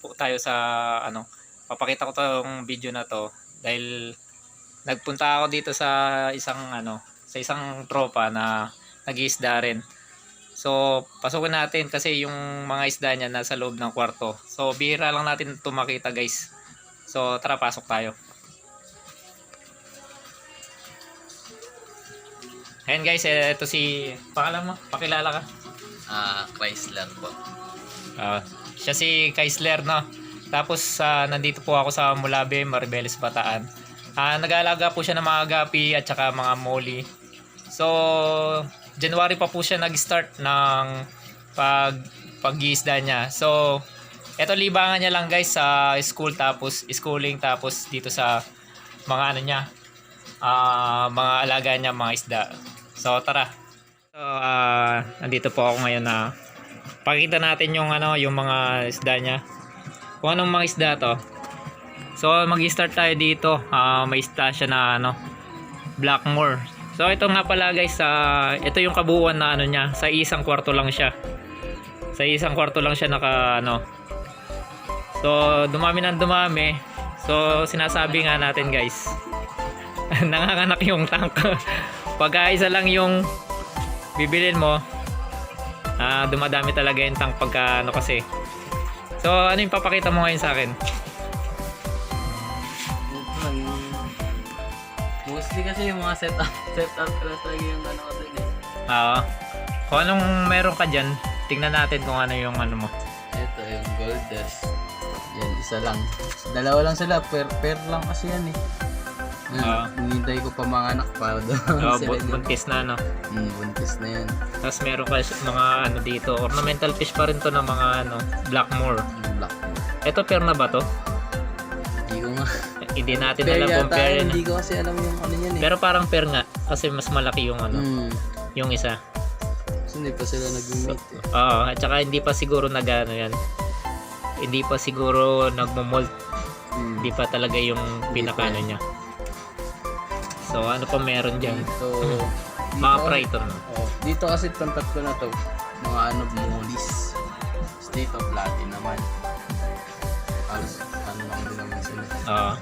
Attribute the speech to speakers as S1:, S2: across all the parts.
S1: po tayo sa ano, papakita ko tong video na to dahil nagpunta ako dito sa isang ano, sa isang tropa na nag-iisda rin. So, pasukin natin kasi yung mga isda niya nasa loob ng kwarto. So, bihira lang natin ito makita guys. So, tara pasok tayo. Ayan guys, eh, ito si, pangalan mo, pakilala ka.
S2: Ah, Chrysler po.
S1: Ah, siya si Kaisler, no? Tapos, ah, nandito po ako sa Mulabe, Maribeles, Bataan. Ah, nag-aalaga po siya ng mga gapi at saka mga molly. So, January pa po siya nag-start ng pag pag-iisda niya. So, eto libangan niya lang guys sa school tapos schooling tapos dito sa mga ano niya ah mga alaga niya mga isda. So, tara. So, ah, nandito po ako ngayon na pakita natin yung ano, yung mga isda niya. Kung anong mga isda to. So, mag-start tayo dito. Ah, may isda siya na ano, Blackmore. So, ito nga pala guys, ah, ito yung kabuuan na ano niya. Sa isang kwarto lang siya. Sa isang kwarto lang siya naka ano. So, dumami ng dumami. So, sinasabi nga natin guys. nanganganak yung tank. Pagka isa lang yung bibilin mo, ah dumadami talaga yung tank pagka ano kasi. So, ano yung papakita mo ngayon sa akin?
S2: Mostly kasi yung mga setup, setup ko talaga yung ano ko dun eh.
S1: Oo. kung anong meron ka dyan, tingnan natin kung ano yung ano mo.
S2: Ito yung gold dust. Yan, isa lang. Dalawa lang sila, per, per lang kasi yan eh. Yan,
S1: Oo.
S2: hinihintay ko pa mga anak para doon.
S1: Oo,
S2: sila
S1: bu- buntis na ano.
S2: Hmm, buntis na yan.
S1: Tapos meron ka mga ano dito, ornamental fish pa rin to ng mga ano, Blackmore.
S2: Yung black.
S1: Ito pair na ba to?
S2: Hindi ko nga.
S1: Eh, Hindi natin
S2: Pair
S1: alam kung
S2: yata,
S1: pair yan.
S2: hindi ko kasi alam yung ano yan eh.
S1: Pero parang pair nga kasi mas malaki yung ano,
S2: Hmm.
S1: yung isa.
S2: Kasi hindi pa sila nag-meet eh.
S1: Oo, at saka hindi pa siguro nagano yan. Hindi pa siguro nagmo-molt,
S2: Hmm.
S1: hindi pa talaga yung pinakano niya. So ano pa meron diyan?
S2: Dito,
S1: Mga
S2: dito-
S1: no?
S2: Oh, dito kasi tantat ko na to. Mga ano, molis. State of Latin naman. Alas, ano lang din naman sila.
S1: Oo.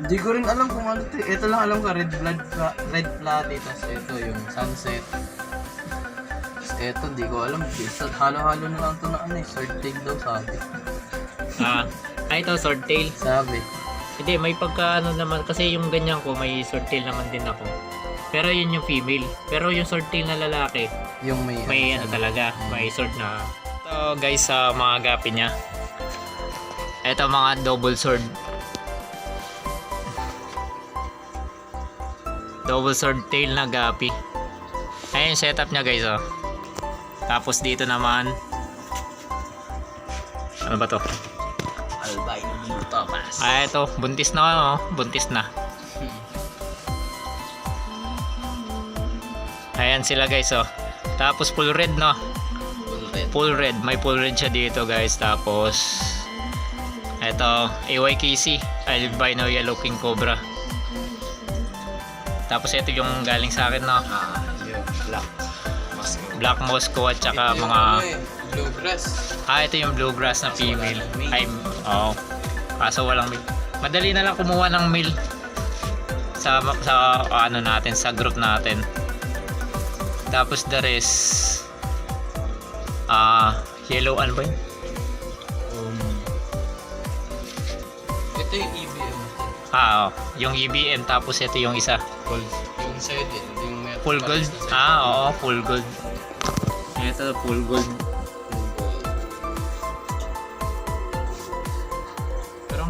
S2: Hindi ko rin alam kung ano to. eh. Ito lang alam ko, red blood, pla- red platy. Tapos ito yung sunset. Tapos ito, di ko alam. Basta halo-halo na lang to na ano eh. Sword tail daw sabi.
S1: Ah, ah, ito sword tail.
S2: Sabi.
S1: Hindi, may pagka ano naman kasi yung ganyan ko may sword tail naman din ako. Pero yun yung female. Pero yung sword tail na lalaki,
S2: Yung may...
S1: may ano talaga, may sword na. Ito guys sa mga gapi niya. Ito mga double sword. Double sword tail na gapi. Ayun yung setup niya guys oh. Tapos dito naman ano ba to?
S2: Albino Blue Thomas.
S1: Ah, ito, buntis na oh, buntis na. Ayan sila guys oh. Tapos full red no.
S2: Full red.
S1: Full red, may full red siya dito guys. Tapos ito, AYKC, albino yellow king cobra. Tapos ito yung galing sa akin no.
S2: Ah. Black. Moscow.
S1: Black Moscow at saka
S2: Ito
S1: mga
S2: ano eh, Bluegrass.
S1: Ah, ito yung bluegrass na female.
S2: ng male.
S1: Kaso walang male. Madali na lang kumuha ng male sa sa ano natin sa group natin. Tapos the rest ah yellow ano ba yun?
S2: Um, ito yung EBM.
S1: Ah, oo. yung EBM tapos ito yung isa.
S2: Gold. Yung din. Yung
S1: Full gold. Ah, oo, full gold. Ito full gold.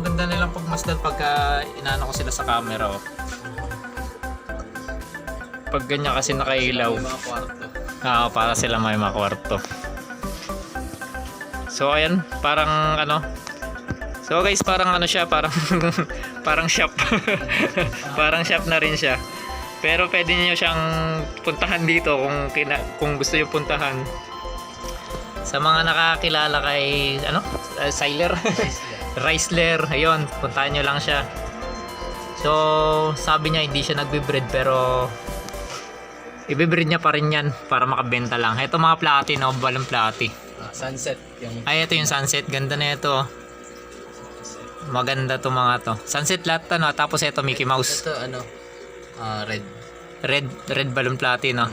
S1: Ang ganda nilang pagmasdan pagka inaano ko sila sa camera oh. Pag ganyan kasi nakailaw.
S2: Mga kwarto.
S1: Ah, para sila may makwarto. So ayan, parang ano. So guys, parang ano siya, parang parang shop. parang shop na rin siya. Pero pwede niyo siyang puntahan dito kung kina, kung gusto niyo puntahan. Sa mga nakakilala kay ano, uh, Siler, Reisler, ayun, puntahan niyo lang siya. So, sabi niya hindi siya nagbe-breed pero ibibreed niya pa rin yan para makabenta lang. Ito mga plati, no? Balang plati.
S2: Ah, sunset. Yung
S1: Ay, ito yung sunset. Ganda na ito. oh. Maganda to mga to. Sunset lahat to, no? Tapos ito Mickey Mouse.
S2: Ito ano, ah red.
S1: Red, red balloon platino.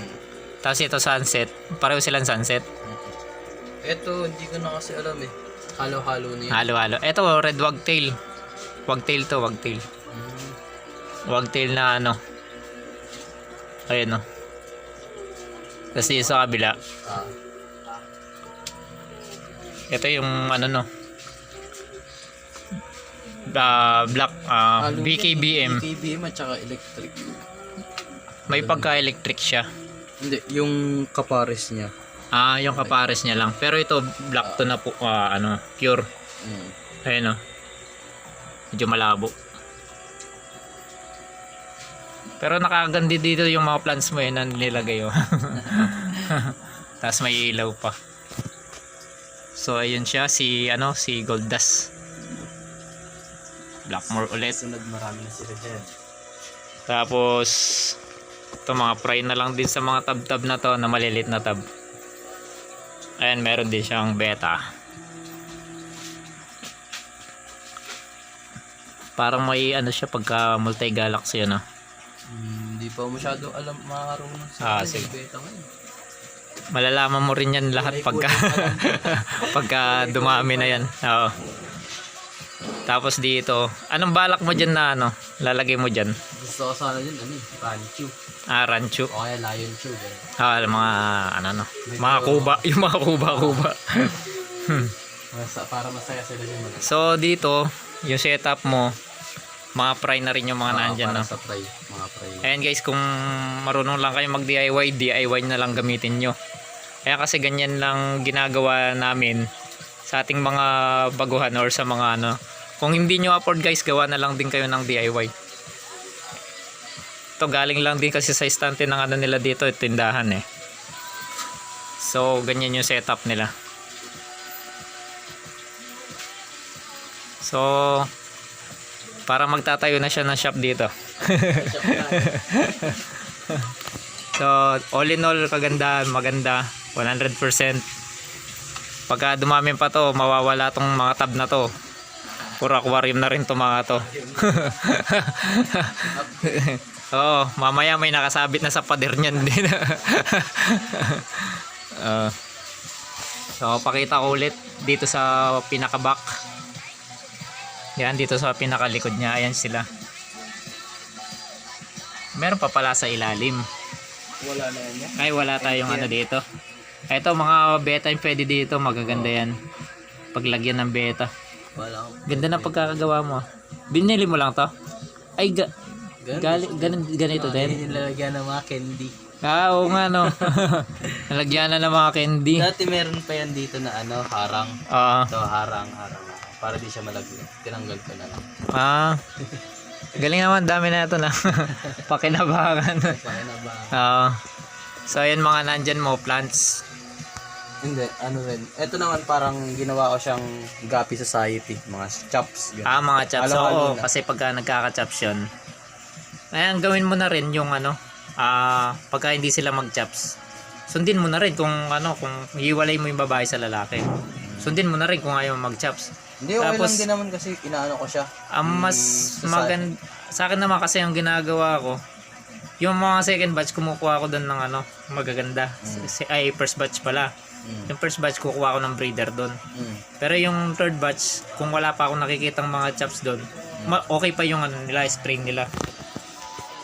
S1: Tapos ito sunset. Pareho silang sunset.
S2: Ito, hindi ko na kasi alam eh. Halo-halo na yun.
S1: Halo-halo. Ito, red wagtail. Wagtail to, wagtail.
S2: Mm.
S1: Wagtail na ano. Ayun, no. Tapos dito sa kabila.
S2: Ah,
S1: Ito yung ano, no. Ah, black ah,
S2: halo yan.
S1: BKBM.
S2: BKBM at saka electric.
S1: May pagka-electric siya.
S2: Hindi, yung kapares niya.
S1: Ah, yung kapares niya lang. Pero ito black to na po, ah, ano, pure.
S2: Mm.
S1: Ayun, no. Medyo malabo. Pero nakagandi dito yung mga plants mo eh na nilagay oh. Tapos may ilaw pa. So ayun siya si ano si Gold Dust. Blackmore ulit.
S2: Sunod marami na sila dyan.
S1: Tapos ito mga fry na lang din sa mga tab-tab na to na malilit na tab. Ayan meron din siyang beta. Parang may ano siya pagka multi-galaxy ano.
S2: Hmm, Hindi pa masyado alam makarunong
S1: Ah,
S2: sa akin,
S1: sige.
S2: beta ngayon.
S1: Malalaman mo rin yan lahat pagka pagka dumami na yan. Oo. Tapos dito, anong balak mo dyan na ano? Lalagay mo dyan?
S2: Gusto ko sana yun, ano eh, Ranchu.
S1: Ah, rancho.
S2: O kaya Lion Chew. ganun.
S1: Ah, mga ano no. Mga kuba, yung mga kuba-kuba.
S2: Masa, para masaya sila yung mga
S1: So dito, yung setup mo, mga fry na rin yung mga
S2: Oo,
S1: nandyan
S2: para
S1: no.
S2: sa fry, mga fry.
S1: Ayan guys, kung marunong lang kayo mag DIY, DIY na lang gamitin nyo. Kaya kasi ganyan lang ginagawa namin sa ating mga baguhan or sa mga ano. Kung hindi nyo afford guys, gawa na lang din kayo ng DIY. Ito galing lang din kasi sa istante ng ano nila dito, tindahan eh. So, ganyan yung setup nila. So, para magtatayo na siya ng shop dito. So, all in all, kagandahan, maganda, 100%. Pagka dumami pa to, mawawala tong mga tab na to. Puro aquarium na rin to mga to. Oo, mamaya may nakasabit na sa pader niyan din. Ah. so, pakita ko ulit dito sa pinaka-back. Yan, dito sa pinakalikod niya. Ayan sila. Meron pa pala sa ilalim.
S2: Wala na yan.
S1: Ay, wala tayong ano dito. Ito, mga beta yung pwede dito. Magaganda yan. Paglagyan ng beta.
S2: Wala akong...
S1: Ganda na pagkakagawa mo. Binili mo lang to? Ay, ga gali, ganun, ganito din.
S2: Lalagyan ng mga candy.
S1: Ah, oo nga no. Nalagyan na ng mga candy.
S2: Dati meron pa yan dito na ano, harang.
S1: Oo.
S2: Ito, harang, harang. Para di siya malaglag. Tinanggal ko na lang.
S1: Ah. Galing naman, dami na ito na. Pakinabangan.
S2: Kaya na ba?
S1: Oo. So, ayan mga nandyan mo, plants.
S2: Hindi, ano rin. Ito naman parang ginawa ko siyang Gapi Society. Mga chops. ganun.
S1: Ah, mga chops.
S2: Halo-halo
S1: Oo,
S2: na.
S1: kasi pagka nagkaka-chops yun. Ayan, gawin mo na rin yung ano, ah, pagka hindi sila mag-chops. Sundin mo na rin kung ano, kung hiwalay mo yung babae sa lalaki. Sundin mo na rin kung ayaw mag-chops.
S2: Hindi, okay
S1: Tapos-
S2: lang din naman kasi inaano ko siya.
S1: Ang mas
S2: Hmm,
S1: magand sa akin naman kasi yung ginagawa ko, yung mga second batch kumukuha ko doon ng ano, magaganda. Si- Ay, first batch pala.
S2: Mm.
S1: Yung first batch kukuha ko ng breeder doon.
S2: Mm.
S1: Pero yung third batch, kung wala pa akong nakikitang mga chops doon, ma- okay pa yung ano nila, strain nila.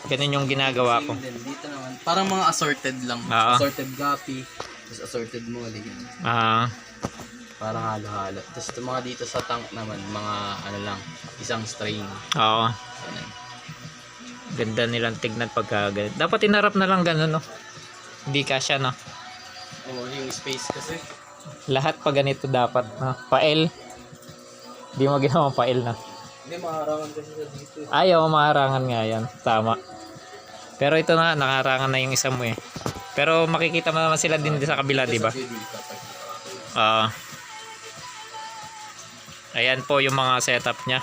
S1: Ganun yung ginagawa ko.
S2: Din, dito naman. Parang mga assorted lang.
S1: Oo.
S2: Assorted Gapi. Tapos assorted Molly.
S1: Ah,
S2: Parang halo-halo. Tapos yung mga dito sa tank naman, mga ano lang, isang strain.
S1: oo.
S2: Ganun.
S1: Ganda nilang tignan pagka ganun. Dapat inarap na lang ganun, no? Hindi kasya, no?
S2: Oo, yung space kasi.
S1: Lahat pa ganito dapat, no? Pael. Hindi mo ginawa pael na.
S2: Hindi, maharangan kasi sa dito.
S1: Ayaw, maharangan nga yan. Tama. Pero ito na, nakaharangan na yung isa mo eh. Pero makikita mo naman sila din sa kabila, di ba? Ah. ayan po yung mga setup niya.